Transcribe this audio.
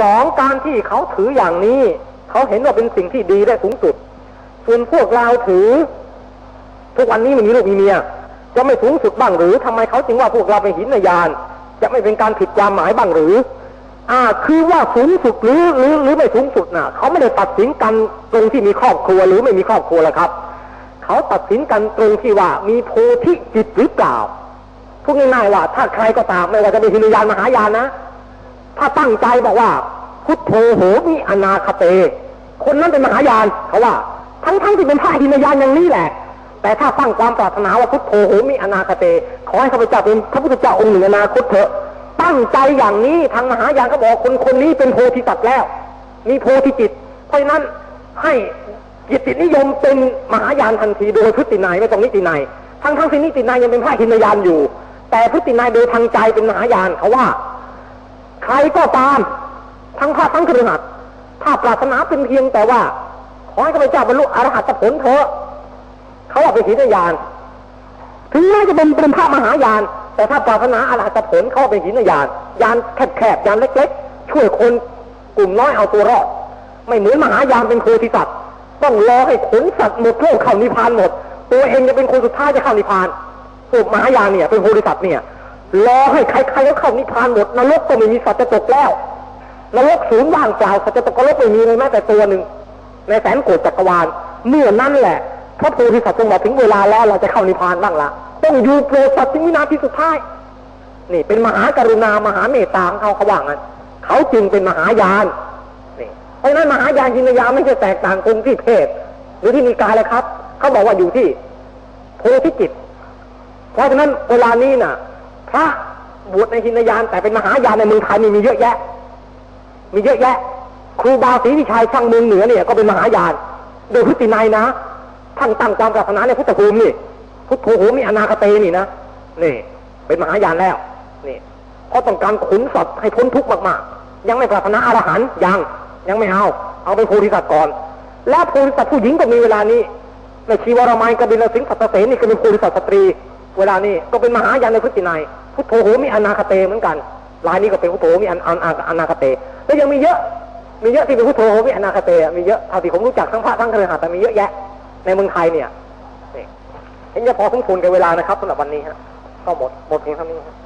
สองการที่เขาถืออย่างนี้ เขาเห็นว่าเป็นสิ่งที่ดีและสูงสุด ส่วนพวกเราถือ ทุกวันนี้มันมีลูกมีเมีย จะไม่สูงสุดบ้างหรือทำไมเขาจึงว่าพวกเราเป็นหินยาน จะไม่เป็นการผิดความหมายบ้างหรือ อ่า คือว่าสูงสุดหรือหรือหรือไม่สูงสุดน่ะ เขาไม่ได้ตัดสินกันตรงที่มีครอบครัวหรือไม่มีครอบครัวแล้วครับ เขาตัดสินกันตรงที่ว่ามีโพธิจิตหรือเปล่าพูดง่ายๆว่าถ้าใครก็ตามไม่ว่าจะเป็นหินยานมหายานนะ ถ้าตั้งใจบอกว่า พุทโธโหมิอนาคเต คนนั้นเป็นมหายานเขาว่า ทั้งๆที่เป็นพระหินยานอย่างนี้แหละ แต่ถ้าตั้งความปรารถนาว่าพุทโธโหมิอนาคเต ขอให้ข้าพเจ้าเป็นพระพุทธเจ้าองค์หนึ่งอนาคตเถอะ ตั้งใจอย่างนี้ทางมหายานก็บอกคนคนนี้เป็นโพธิสัตว์แล้ว มีโพธิจิต เพราะนั้นให้จิตตินิยมเป็นมหายานทันทีโดยพฤตินัยไม่ต้องนิตินัยทั้งทั้งที่นิตินัยยังเป็นพระหินยานอยู่ แต่พฤตินัยโดยทางใจเป็นมหายานเขาว่า ใครก็ตาม ทั้งพระทั้งครือขัดถ้าปรารถนาเป็นเพียงแต่ว่า ขอให้ข้าพเจ้าบรรลุอรหัตผลเถอะเขาว่าเป็นหินยาน ถึงแม้จะเป็นเป็นพระมหายาน แต่ถ้าปรารถนาอรหัตผลเขาว่าเป็นหินยาน ยานแคบๆยานเล็ก ๆ ช่วยคนกลุ่มน้อยเอาตัวรอด ไม่เหมือนมหายานเป็นโพธิสัตว์ต้องรอให้ขนสัตว์หมดโลกเข้านิพพานหมด ตัวเองจะเป็นคนสุดท้ายจะเข้านิพพานพวกมหายานเนี่ย เป็นโพธิสัตว์เนี่ย รอให้ใครๆก็เข้านิพพานหมดนรกก็ไม่มีสัตว์จะตกแล้วนรกศูนย์ว่างเปล่าสัตว์จะตกนรกไม่มีเลยแม้แต่ตัวหนึ่งในแสนโกดจักรวาลเมื่อนั่นแหละพระโพธิสัตว์จงมาถึงเวลาแล้วเราจะเข้านิพพานบ้างละต้องอยู่โปรดสัตว์ถึงวินาทีสุดท้ายนี่เป็นมหากรุณามหาเมตตาของเขาเขาว่างั้นเขาจึงเป็นมหายานนี่เพราะฉะนั้นมหายานจินยาไม่ใช่แตกต่างตรงที่เพศหรือที่มีกายเลยครับ เขาบอกว่าอยู่ที่โพธิจิต เพราะฉะนั้นเวลานี้น่ะ พระบวชในหินยานแต่เป็นมหายานในเมืองไทยนี่มีเยอะแยะ มีเยอะแยะ ครูบาศรีวิชัยช่างเมืองเหนือเนี่ยก็เป็นมหายาน โดยพฤตินัยนะ ท่านตั้งความปรารถนาในพุทธภูมินี่ พุทธโหมีอนาคเตนี่นะนี่ เป็นมหายานแล้วนี่เพราะต้องการขุนสัตว์ให้พ้นทุกข์มากๆ ยังไม่ปรารถนาอรหันยังยังไม่เอา เอาเป็นโพธิสัตว์ก่อน แล้วโพธิสัตว์ผู้หญิงก็มีเวลานี้ในชีวรมัยกบิลสิงห์สัตเสนนี่ก็เป็นโพธิสัตว์สตรี เวลานี้ก็เป็นมหายานในพุทธินัยพุทโธโหมีอนาคเตเหมือนกันลายนี้ก็เป็นพุทโธโหมีอนาอนาอนาคเตแล้วยังมีเยอะมีเยอะที่เป็นพุทโธโหมีอนาคเตมีเยอะเท่าที่ผมรู้จักทั้งพระทั้งเครือข่ายแต่มีเยอะแยะ ในเมืองไทยเนี่ยเห็นจะพอสมควรกับเวลานะครับสำหรับวันนี้ฮะก็หมดหมดเพียงเท่านี้ครับ